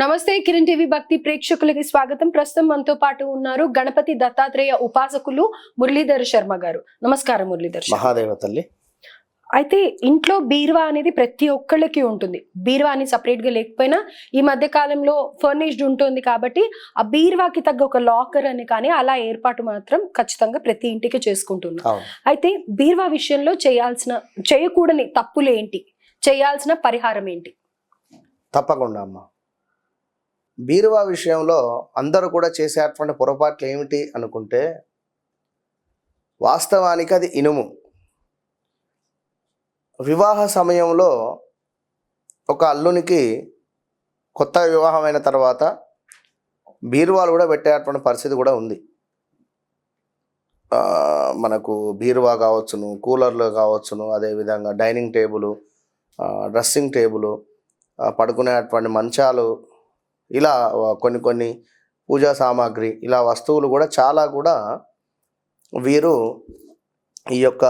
నమస్తే కిరణ్ టీవీ భక్తి ప్రేక్షకులకి స్వాగతం. ప్రస్తుతం మనతో పాటు ఉన్నారు గణపతి దత్తాత్రేయ ఉపాసకులు మురళీధర్ శర్మ గారు. నమస్కారం మురళీధర్ మహాదేవ తల్లి. అయితే ఇంట్లో బీరువా అనేది ప్రతి ఒక్కళ్ళకి ఉంటుంది. బీరువా అని సపరేట్గా లేకపోయినా ఈ మధ్య కాలంలో ఫర్నిష్డ్ ఉంటుంది కాబట్టి ఆ బీరువాకి తగ్గ ఒక లాకర్ అని కానీ అలా ఏర్పాటు మాత్రం ఖచ్చితంగా ప్రతి ఇంటికి చేసుకుంటున్నాం. అవును. అయితే బీరువా విషయంలో చేయాల్సిన చేయకూడని తప్పులు ఏంటి? చేయాల్సిన పరిహారం ఏంటి? తప్పకుండా అమ్మ. బీరువా విషయంలో అందరూ కూడా చేసేటువంటి పొరపాట్లు ఏమిటి అనుకుంటే వాస్తవానికి అది ఇనుము. వివాహ సమయంలో ఒక అల్లునికి కొత్త వివాహమైన తర్వాత బీరువాలు కూడా పెట్టేటువంటి పరిస్థితి కూడా ఉంది. మనకు బీరువా కావచ్చును కూలర్లు కావచ్చును అదేవిధంగా డైనింగ్ టేబుల్ డ్రెస్సింగ్ టేబుల్ పడుకునేటువంటి మంచాలు ఇలా కొన్ని కొన్ని పూజా సామాగ్రి ఇలా వస్తువులు కూడా చాలా కూడా వీరు ఈ యొక్క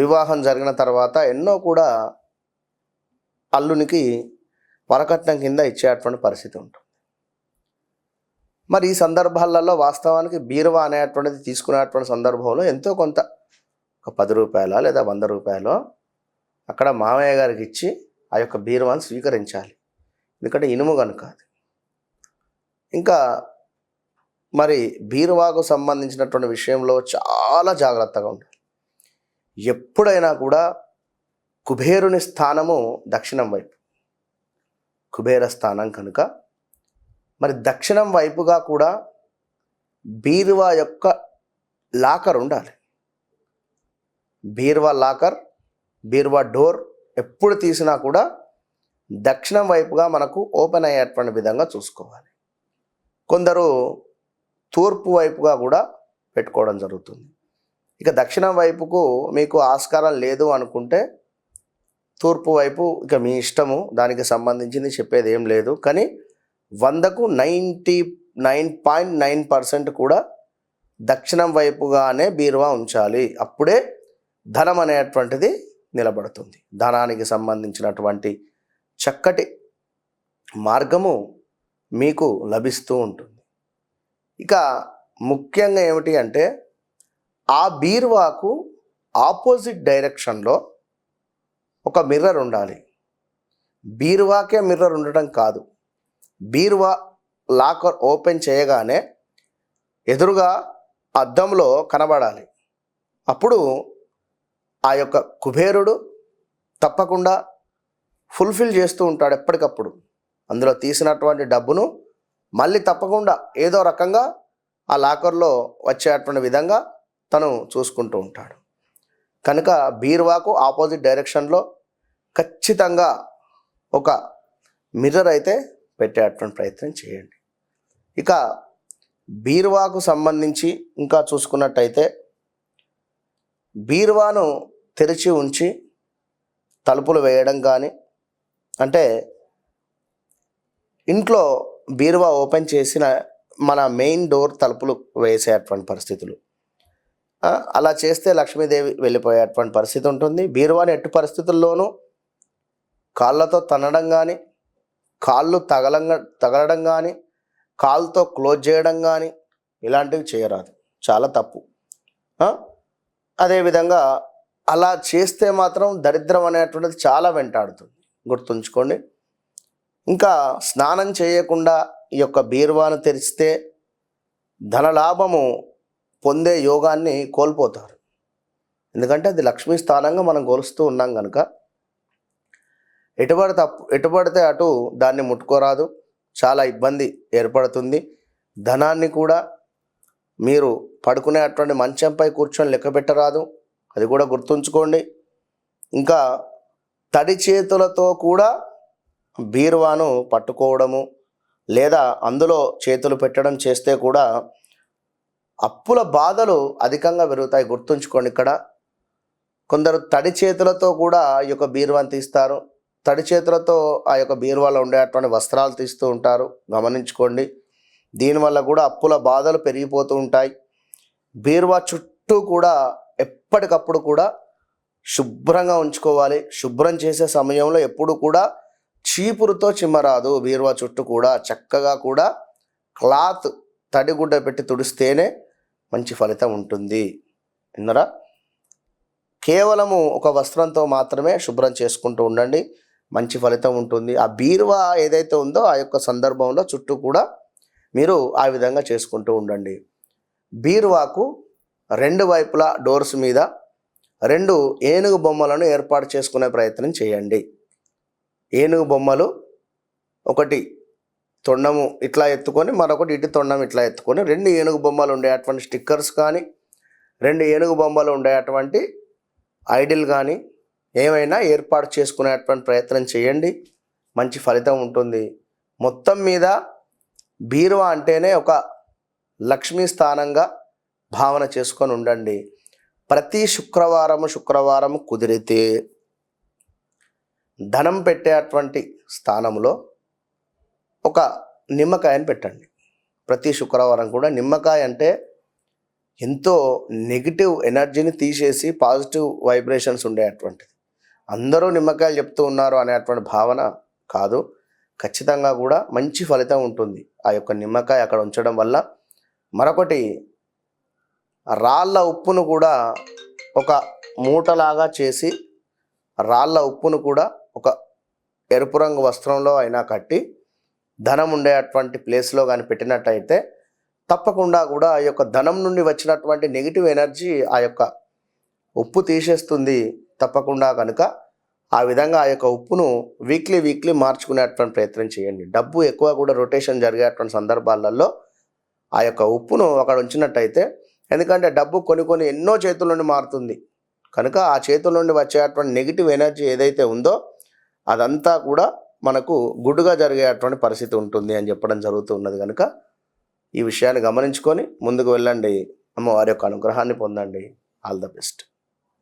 వివాహం జరిగిన తర్వాత ఎన్నో కూడా అల్లునికి వరకట్నం కింద ఇచ్చేటువంటి పరిస్థితి ఉంటుంది. మరి ఈ సందర్భాలలో వాస్తవానికి బీరువా అనేటువంటిది తీసుకునేటువంటి సందర్భంలో ఎంతో కొంత ఒక పది రూపాయల లేదా వంద రూపాయలు అక్కడ మామయ్య గారికి ఇచ్చి ఆ యొక్క బీరువాను స్వీకరించాలి. ఎందుకంటే ఇనుము కనుక అది. ఇంకా మరి బీరువాకు సంబంధించినటువంటి విషయంలో చాలా జాగ్రత్తగా ఉండాలి. ఎప్పుడైనా కూడా కుబేరుని స్థానము దక్షిణం వైపు. కుబేర స్థానం కనుక మరి దక్షిణం వైపుగా కూడా బీరువా యొక్క లాకర్ ఉండాలి. బీరువా లాకర్ బీరువా డోర్ ఎప్పుడు తీసినా కూడా దక్షిణం వైపుగా మనకు ఓపెన్ అయ్యేటువంటి విధంగా చూసుకోవాలి. కొందరు తూర్పు వైపుగా కూడా పెట్టుకోవడం జరుగుతుంది. ఇక దక్షిణం వైపుకు మీకు ఆస్కారం లేదు అనుకుంటే తూర్పు వైపు ఇక మీ ఇష్టము దానికి సంబంధించింది చెప్పేది ఏం లేదు. కానీ వందకు ninety nine point nine percent కూడా దక్షిణం వైపుగానే బీరువా ఉంచాలి. అప్పుడే ధనం అనేటువంటిది నిలబడుతుంది. ధనానికి సంబంధించినటువంటి చక్కటి మార్గము మీకు లభిస్తూ ఉంటుంది. ఇక ముఖ్యంగా ఏమిటి అంటే ఆ బీరువాకు ఆపోజిట్ డైరెక్షన్లో ఒక మిర్రర్ ఉండాలి. బీరువాకే మిర్రర్ ఉండటం కాదు. బీరువా లాకర్ ఓపెన్ చేయగానే ఎదురుగా అద్దంలో కనబడాలి. అప్పుడు ఆ యొక్క కుబేరుడు తప్పకుండా ఫుల్ఫిల్ చేస్తూ ఉంటాడు ఎప్పటికప్పుడు. అందులో తీసినటువంటి డబ్బును మళ్ళీ తప్పకుండా ఏదో రకంగా ఆ లాకర్లో వచ్చేటువంటి విధంగా తను చూసుకుంటూ ఉంటాడు. కనుక బీరువాకు ఆపోజిట్ డైరెక్షన్లో ఖచ్చితంగా ఒక మిర్రర్ అయితే పెట్టేటువంటి ప్రయత్నం చేయండి. ఇక బీరువాకు సంబంధించి ఇంకా చూసుకున్నట్టయితే బీరువాను తెరిచి ఉంచి తలుపులు వేయడం కానీ అంటే ఇంట్లో బీరువా ఓపెన్ చేసిన మన మెయిన్ డోర్ తలుపులు వేసేటువంటి పరిస్థితులు. అలా చేస్తే లక్ష్మీదేవి వెళ్ళిపోయేటువంటి పరిస్థితి ఉంటుంది. బీరువాని ఎట్టి పరిస్థితుల్లోనూ కాళ్ళతో తనడం కానీ కాళ్ళు తగలంగా తగలడం కానీ కాళ్ళతో క్లోజ్ చేయడం కానీ ఇలాంటివి చేయరాదు. చాలా తప్పు. అదేవిధంగా అలా చేస్తే మాత్రం దరిద్రం అనేటువంటిది చాలా వెంటాడుతుంది. గుర్తుంచుకోండి. ఇంకా స్నానం చేయకుండా ఈ యొక్క బీరువాను తెరిస్తే ధనలాభము పొందే యోగాన్ని కోల్పోతారు. ఎందుకంటే అది లక్ష్మీ స్థానంగా మనం కొలుస్తూ ఉన్నాం కనుక ఎటుపడితే అప్పు ఎటుపడితే అటు దాన్ని ముట్టుకోరాదు. చాలా ఇబ్బంది ఏర్పడుతుంది. ధనాన్ని కూడా మీరు పడుకునేటువంటి మంచంపై కూర్చొని లెక్క పెట్టరాదు. అది కూడా గుర్తుంచుకోండి. ఇంకా తడి చేతులతో కూడా బీరువాను పట్టుకోవడము లేదా అందులో చేతులు పెట్టడం చేస్తే కూడా అప్పుల బాధలు అధికంగా పెరుగుతాయి. గుర్తుంచుకోండి ఇక్కడ. కొందరు తడి చేతులతో కూడా ఈ యొక్క బీరువాని తీస్తారు. తడి చేతులతో ఆ యొక్క బీరువాలో ఉండేటువంటి వస్త్రాలు తీస్తూ ఉంటారు. గమనించుకోండి. దీనివల్ల కూడా అప్పుల బాధలు పెరిగిపోతూ ఉంటాయి. బీరువా చుట్టూ కూడా ఎప్పటికప్పుడు కూడా శుభ్రంగా ఉంచుకోవాలి. శుభ్రం చేసే సమయంలో ఎప్పుడు కూడా చీపురుతో చిమ్మరాదు. బీరువా చుట్టూ కూడా చక్కగా కూడా క్లాత్ తడిగుడ్డ పెట్టి తుడిస్తేనే మంచి ఫలితం ఉంటుంది. విన్నరా? కేవలము ఒక వస్త్రంతో మాత్రమే శుభ్రం చేసుకుంటూ ఉండండి. మంచి ఫలితం ఉంటుంది. ఆ బీరువా ఏదైతే ఉందో ఆ యొక్క సందర్భంలో చుట్టూ కూడా మీరు ఆ విధంగా చేసుకుంటూ ఉండండి. బీరువాకు రెండు వైపులా డోర్స్ మీద రెండు ఏనుగు బొమ్మలను ఏర్పాటు చేసుకునే ప్రయత్నం చేయండి. ఏనుగు బొమ్మలు ఒకటి తొండము ఇట్లా ఎత్తుకొని మరొకటి ఇటు తొండం ఇట్లా ఎత్తుకొని రెండు ఏనుగు బొమ్మలు ఉండేటువంటి స్టిక్కర్స్ కానీ రెండు ఏనుగు బొమ్మలు ఉండేటువంటి ఐడిల్ కానీ ఏమైనా ఏర్పాటు చేసుకునేటువంటి ప్రయత్నం చేయండి. మంచి ఫలితం ఉంటుంది. మొత్తం మీద బీరువా అంటేనే ఒక లక్ష్మీ స్థానంగా భావన చేసుకొని ఉండండి. ప్రతి శుక్రవారము శుక్రవారము కుదిరితే ధనం పెట్టేటువంటి స్థానంలో ఒక నిమ్మకాయని పెట్టండి. ప్రతి శుక్రవారం కూడా నిమ్మకాయ అంటే ఎంతో నెగిటివ్ ఎనర్జీని తీసేసి పాజిటివ్ వైబ్రేషన్స్ ఉండేటువంటిది అందరూ నిమ్మకాయలు చెప్తూ ఉన్నారు అనేటువంటి భావన కాదు. ఖచ్చితంగా కూడా మంచి ఫలితం ఉంటుంది. ఆ యొక్క నిమ్మకాయ అక్కడ ఉంచడం వల్ల మరొకటి రాళ్ళ ఉప్పును కూడా ఒక మూటలాగా చేసి రాళ్ళ ఉప్పును కూడా ఒక ఎరుపు రంగు వస్త్రంలో అయినా కట్టి ధనం ఉండేటువంటి ప్లేస్లో కానీ పెట్టినట్టయితే తప్పకుండా కూడా ఆ యొక్క ధనం నుండి వచ్చినటువంటి నెగిటివ్ ఎనర్జీ ఆ యొక్క ఉప్పు తీసేస్తుంది తప్పకుండా కనుక. ఆ విధంగా ఆ యొక్క ఉప్పును వీక్లీ వీక్లీ మార్చుకునేటువంటి ప్రయత్నం చేయండి. డబ్బు ఎక్కువ కూడా రొటేషన్ జరిగేటువంటి సందర్భాలలో ఆ యొక్క ఉప్పును అక్కడ ఉంచినట్టయితే ఎందుకంటే డబ్బు కొన్ని కొన్ని ఎన్నో చేతుల నుండి మారుతుంది. కనుక ఆ చేతుల నుండి వచ్చేటువంటి నెగిటివ్ ఎనర్జీ ఏదైతే ఉందో అదంతా కూడా మనకు గుడ్డుగా జరిగేటువంటి పరిస్థితి ఉంటుంది అని చెప్పడం జరుగుతూ ఉన్నది కనుక ఈ విషయాన్ని గమనించుకొని ముందుకు వెళ్ళండి. అమ్మవారి యొక్క అనుగ్రహాన్ని పొందండి. All the best.